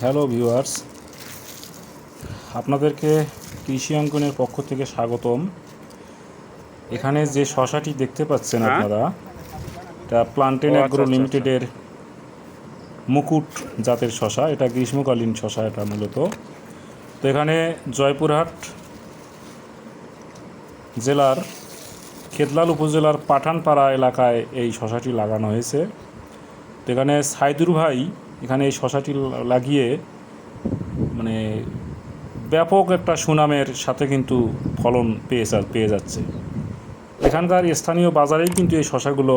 Hello viewers আপনাদেরকে কৃষি অঙ্কনের পক্ষ থেকে স্বাগতম। এখানে যে শশাটি দেখতে পাচ্ছেন হ্যাঁ? আপনারা এটা প্লান্টেন অ্যাগ্রো লিমিটেডের মুকুট জাতের শশা। এটা গ্রীষ্মকালীন শশা এটা মূলত। তো এখানে জয়পুরহাট জেলার খেদলাল উপজেলার পাঠানপাড়া এলাকায় এই শশাটি লাগানো হয়েছে। তো এখানে সাইদুর ভাই এখানে এই শশাটি লাগিয়ে মানে ব্যাপক একটা সুনামের সাথে কিন্তু ফলন পেয়ে পেয়ে যাচ্ছে। এখানকার স্থানীয় বাজারেই কিন্তু এই শশাগুলো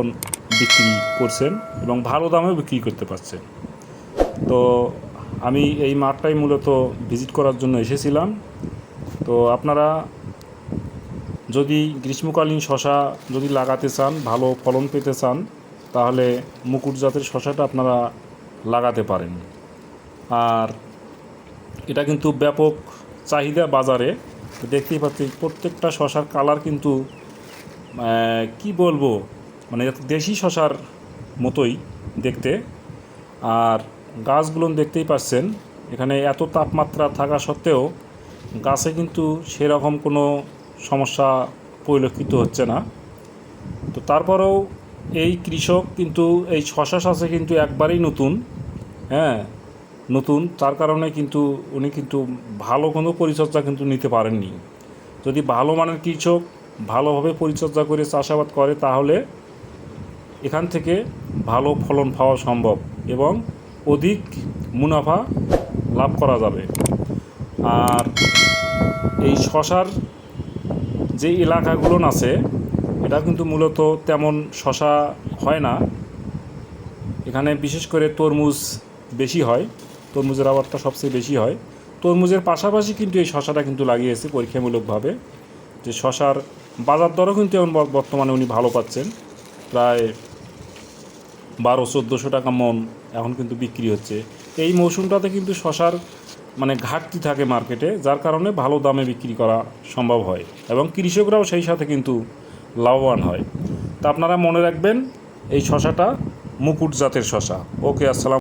বিক্রি করছেন এবং ভালো দামেও বিক্রি করতে পারছেন। তো আমি এই মাঠটাই মূলত ভিজিট করার জন্য এসেছিলাম। তো আপনারা যদি গ্রীষ্মকালীন শশা যদি লাগাতে চান, ভালো ফলন পেতে চান, তাহলে মুকুট জাতের শশাটা আপনারা লাগাতে পারেন। আর এটা কিন্তু ব্যাপক চাহিদা বাজারে। দেখতেই পাচ্ছি প্রত্যেকটা শশার কালার কিন্তু কি বলব? মানে দেশি শশার মতোই দেখতে। আর গাছগুলো দেখতেই পাচ্ছেন, এখানে এত তাপমাত্রা থাকা সত্ত্বেও গাছে কিন্তু সেরকম কোনো সমস্যা পরিলক্ষিত হচ্ছে না। তো তারপরেও এই কৃষক কিন্তু, এই শশা চাষে কিন্তু একবারেই নতুন। হ্যাঁ নতুন, তার কারণে কিন্তু উনি কিন্তু ভালো কোনো পরিচর্যা কিন্তু নিতে পারেননি। যদি ভালো মানের কৃষক ভালোভাবে পরিচর্যা করে চাষাবাদ করে, তাহলে এখান থেকে ভালো ফলন পাওয়া সম্ভব এবং অধিক মুনাফা লাভ করা যাবে। আর এই শশার যে এলাকাগুলো আছে, এটা কিন্তু মূলত তেমন শশা হয় না। এখানে বিশেষ করে তরমুজ বেশি হয়, তরমুজের আবারটা সবচেয়ে বেশি হয়। তরমুজের পাশাপাশি কিন্তু এই শশাটা কিন্তু লাগিয়েছে পরীক্ষামূলকভাবে। যে শশার বাজার দরও কিন্তু এখন বর্তমানে উনি ভালো পাচ্ছেন। প্রায় বারো, চোদ্দোশো টাকা মন এখন কিন্তু বিক্রি হচ্ছে। এই মৌসুমটাতে কিন্তু শশার মানে ঘাটতি থাকে মার্কেটে, যার কারণে ভালো দামে বিক্রি করা সম্ভব হয় এবং কৃষকরাও সেই সাথে কিন্তু লাভবান হয়। তা আপনারা মনে রাখবেন, এই শশাটা মুকুট জাতের শশা। ওকে, আসসালাম।